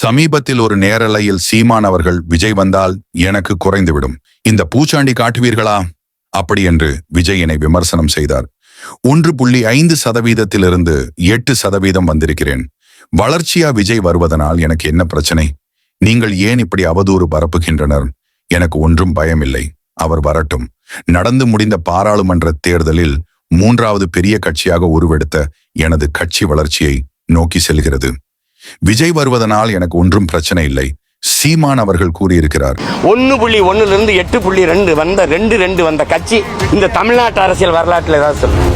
சமீபத்தில் ஒரு நேரலையில் சீமான் அவர்கள் விஜய் வந்தால் எனக்கு குறைந்துவிடும். இந்த பூச்சாண்டி காட்டுவீர்களா? அப்படி என்று விஜய் என்னை விமர்சனம் செய்தார். ஒன்று புள்ளி ஐந்து சதவீதத்திலிருந்து எட்டு சதவீதம் வந்திருக்கிறேன். வளர்ச்சியா விஜய் வருவதனால் எனக்கு என்ன பிரச்சனை? நீங்கள் ஏன் இப்படி அவதூறு பரப்புகின்றனர்? எனக்கு ஒன்றும் பயமில்லை. அவர் வரட்டும். நடந்து முடிந்த பாராளுமன்ற தேர்தலில் மூன்றாவது பெரிய கட்சியாக உருவெடுத்த எனது கட்சி வளர்ச்சியை நோக்கி செல்கிறது. விஜய் வருவதனால் எனக்கு ஒன்றும் பிரச்சனை இல்லை. சீமான் அவர்கள் கூறியிருக்கிறார். ஒன்று புள்ளி ஒண்ணுல இருந்து எட்டு புள்ளி ரெண்டு வந்த ரெண்டு ரெண்டு வந்த கட்சி இந்த தமிழ்நாட்டு அரசியல் வரலாற்றில் ஏதாவது சொல்லு.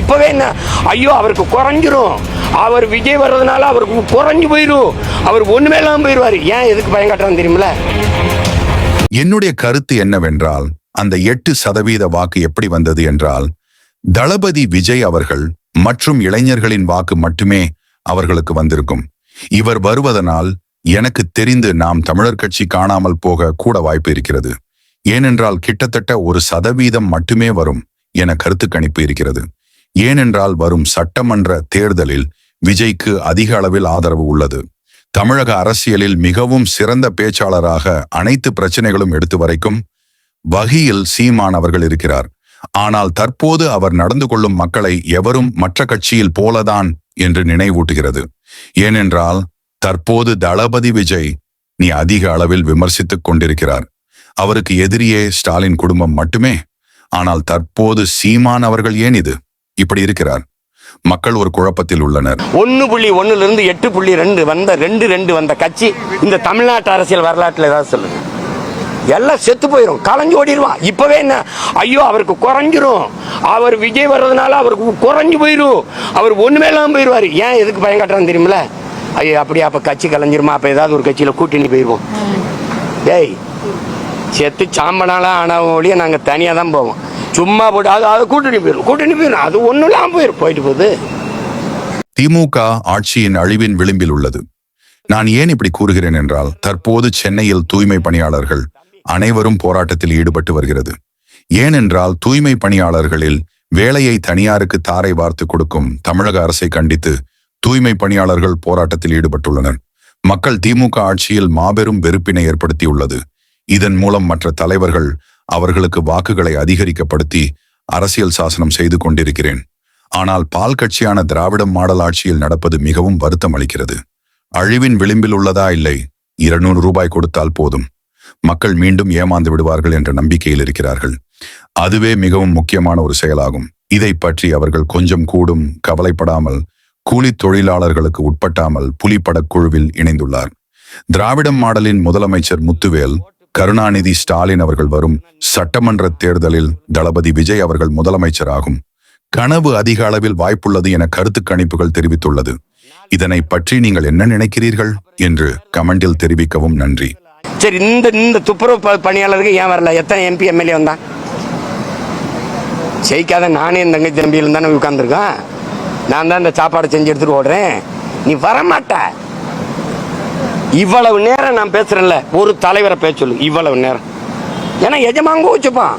இப்பவே என்ன? ஐயோ அவருக்கு குறைஞ்சிரும். அவர் விஜய் வர்றதுனால அவருக்கு குறைஞ்சு போயிடும் அவர் ஒண்ணுமே இல்லாம போயிடுவாரு. ஏன் எதுக்கு பயம் காட்டுறான்னு தெரியுமில என்னுடைய கருத்து என்னவென்றால் அந்த எட்டு சதவீத வாக்கு எப்படி வந்தது என்றால் தளபதி விஜய் அவர்கள் மற்றும் இளைஞர்களின் வாக்கு மட்டுமே அவர்களுக்கு வந்திருக்கும். இவர் வருவதனால் எனக்கு தெரிந்து நாம் தமிழர் கட்சி காணாமல் போக கூட வாய்ப்பு இருக்கிறது. ஏனென்றால் கிட்டத்தட்ட ஒரு சதவீதம் மட்டுமே வரும் என கருத்து கணிப்பு இருக்கிறது. ஏனென்றால் வரும் சட்டமன்ற தேர்தலில் விஜய்க்கு அதிக அளவில் ஆதரவு உள்ளது. தமிழக அரசியலில் மிகவும் சிறந்த பேச்சாளராக அனைத்து பிரச்சனைகளும் எடுத்து வரைக்கும் வகையில் சீமான் அவர்கள் இருக்கிறார். ஆனால் தற்போது அவர் நடந்து கொள்ளும் மக்களை எவரும் மற்ற கட்சியில் போலதான் என்று நினைவூட்டுகிறது. ஏனென்றால் தற்போது தளபதி விஜய் நீ அதிக அளவில் விமர்சித்துக் கொண்டிருக்கிறார். அவருக்கு எதிரியே ஸ்டாலின் குடும்பம் மட்டுமே. ஆனால் தற்போது சீமான் அவர்கள் ஏன் இது? இப்படி இருக்கிறார். மக்கள் ஒரு குழப்பத்தில் உள்ளனர். ஒன்னு புள்ளி ஒண்ணுல இருந்து எட்டு புள்ளி ரெண்டு வந்த ரெண்டு ரெண்டு வந்த கட்சி இந்த தமிழ்நாட்டு அரசியல் வரலாற்றில் ஏதாவது சொல்லுங்க. எல்லாம் செத்து போயிடும் கலைஞ்சு ஓடிடுவான் இப்போவே என்ன? ஐயோ அவருக்கு குறைஞ்சிரும். அவர் விஜய் வர்றதுனால அவருக்கு குறைஞ்சு போயிடும் அவர் ஒன்றுமே இல்லாமல் போயிடுவார். ஏன் எதுக்கு பயம் காட்டுறான்னு தெரியுமில ஐயோ அப்படியே அப்போ கட்சி கலைஞ்சிருமா? அப்போ ஏதாவது ஒரு கட்சியில் கூட்டணி போயிடுவோம் டேய் செத்து சாம்பனாலாம் ஆனால் ஒழிய நாங்கள் தனியாக தான் போவோம். சும்மா போட்டு அது அது கூட்டணி போயிடும் கூட்டணி போயிடும் அது ஒன்றும் இல்லாமல் போயிடும் போயிட்டு போகுது. திமுக ஆட்சியின் அழிவின் விளிம்பில் உள்ளது. நான் ஏன் இப்படி கூறுகிறேன் என்றால் தற்போது சென்னையில் தூய்மை பணியாளர்கள் அனைவரும் போராட்டத்தில் ஈடுபட்டு வருகிறது. ஏனென்றால் தூய்மை பணியாளர்களில் வேலையை தனியாருக்கு தாரை வார்த்து கொடுக்கும் தமிழக அரசை கண்டித்து தூய்மை பணியாளர்கள் போராட்டத்தில் ஈடுபட்டுள்ளனர். மக்கள் திமுக ஆட்சியில் மாபெரும் வெறுப்பினை ஏற்படுத்தியுள்ளது. இதன் மூலம் மற்ற தலைவர்கள் அவர்களுக்கு வாக்குகளை அதிகரிக்கப்படுத்தி அரசியல் சாசனம் செய்து கொண்டிருக்கிறேன். ஆனால் பால் கட்சியான திராவிடம் மாடல் ஆட்சியில் நடப்பது மிகவும் வருத்தம் அளிக்கிறது. அழிவின் விளிம்பில் உள்ளதா இல்லை? இருநூறு ரூபாய் கொடுத்தால் போதும். மக்கள் மீண்டும் ஏமாந்து விடுவார்கள் என்ற நம்பிக்கையில் இருக்கிறார்கள். அதுவே மிகவும் முக்கியமான ஒரு செயலாகும். இதை பற்றி அவர்கள் கொஞ்சம் கூடும் கவலைப்படாமல் கூலி தொழிலாளர்களுக்கு உட்பட்டாமல் புலிப்படக் குழுவில் இணைந்துள்ளார். திராவிடம் மாடலின் முதலமைச்சர் முத்துவேல் கருணாநிதி ஸ்டாலின் அவர்கள் வரும் சட்டமன்ற தேர்தலில் தளபதி விஜய் அவர்கள் முதலமைச்சராகும். கனவு அதிக அளவில் வாய்ப்புள்ளது என கருத்து கணிப்புகள் தெரிவித்துள்ளது. இதனை பற்றி நீங்கள் என்ன நினைக்கிறீர்கள்? என்று கமெண்டில் தெரிவிக்கவும் நன்றி. சரி இந்த இந்த துப்புரவு ப- பணியாளருக்கு ஏன் வரல? எத்தனை எம்பி எம்எல்ஏ வந்தான் ஜெயிக்காத நானே என் தங்கச்சி தம்பியில் தானே உட்காந்துருக்கேன் நான் தான் இந்த சாப்பாடு செஞ்சு எடுத்துட்டு ஓடுறேன். நீ வரமாட்ட. இவ்வளவு நேரம் நான் பேசுறேன்ல ஒரு தலைவரை பேச சொல்லு இவ்வளவு நேரம். ஏன்னா எஜமாங்க வச்சுப்பான்